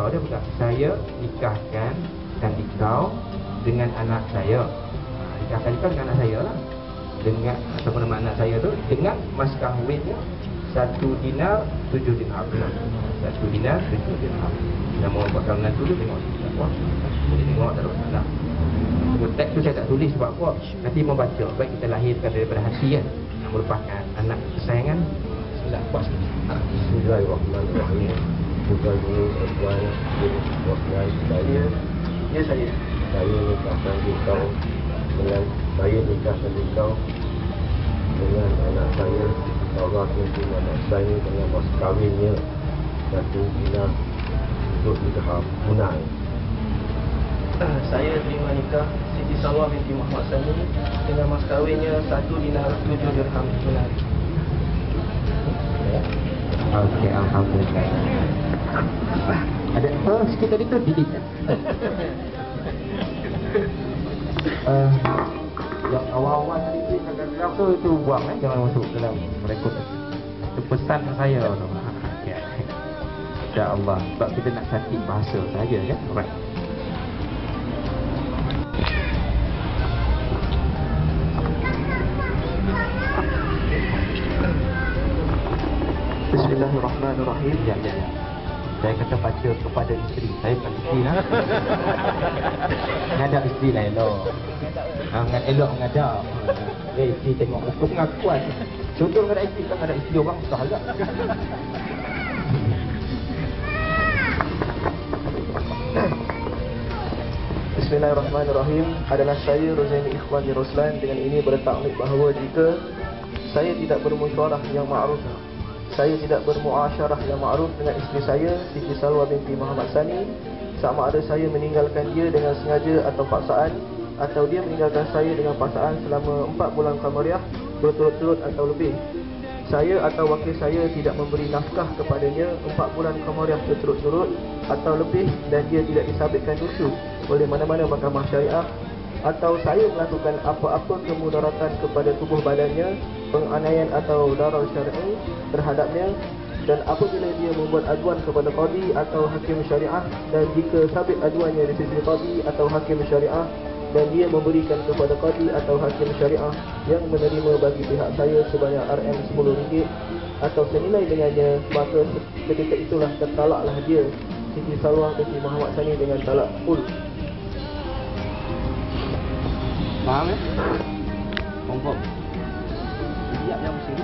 nikah dia bukan saya nikahkan dan nikah dengan anak saya. Ha, nikahkan nikah dengan anak saya lah. Dengan ataupun nama anak saya tu dengan mas kahwinnya satu dinar tujuh dirham satu dinar tujuh dirham nama orang bakal menantu tu tengok wah boleh tengok tak ada masalah. Teks tu saya tak tulis sebab apa nanti membaca baik kita lahirkan daripada hati kan? Merupakan anak kesayangan. Pas. Bismillahirrahmanirrahim. Bukan dulu tuan Bosnian saya. Ya saya. Saya nikahkan kau dengan saya nikahkan kau dengan anak saya. Allah tunjuk anak saya dengan mas kahwinnya satu dinar untuk dirham tunai. Saya terima nikah Siti Salwa binti Muhammad Sani dengan mas kahwinnya satu dinar tujuh dirham tunai. Okey, Alhamdulillah Ada apa sikit tadi tu delete uh, Yang awal-awal tadi tu Kadang-kadang tu, tu buang eh Jangan masuk dalam rekod Itu pesan saya tu okay. InsyaAllah Sebab kita nak cantik bahasa saja kan Alright Bismillahirrahmanirrahim. Ya, ya, ya. Saya kata baca kepada isteri. Saya bukan isteri lah. Ngadap isteri lah elok. Ha, elok ngadap Eh, isteri tengok muka pengakuan. Contoh ngadap isteri kan ngadap isteri orang susah agak Bismillahirrahmanirrahim. Adalah saya Rozaini Ikhwani Roslan dengan ini bertaklid bahawa jika saya tidak bermusyawarah yang ma'ruf saya tidak bermuasyarah yang ma'ruf dengan isteri saya Siti Salwa binti Muhammad Sani. Sama ada saya meninggalkan dia dengan sengaja atau paksaan atau dia meninggalkan saya dengan paksaan selama 4 bulan kamariah berturut-turut atau lebih. Saya atau wakil saya tidak memberi nafkah kepadanya 4 bulan kamariah berturut-turut atau lebih dan dia tidak disabitkan dosa oleh mana-mana mahkamah syariah atau saya melakukan apa-apa kemudaratan kepada tubuh badannya, penganiayaan atau darar syar'i terhadapnya dan apabila dia membuat aduan kepada qadi atau hakim syariah dan jika sabit aduannya di sisi qadi atau hakim syariah dan dia memberikan kepada qadi atau hakim syariah yang menerima bagi pihak saya sebanyak RM RM10 atau senilai dengannya maka ketika itulah tertalaklah dia Siti Salwa binti Muhammad Sani dengan talak full Má ấy. Không vọng. Dạ, dạ, xíu.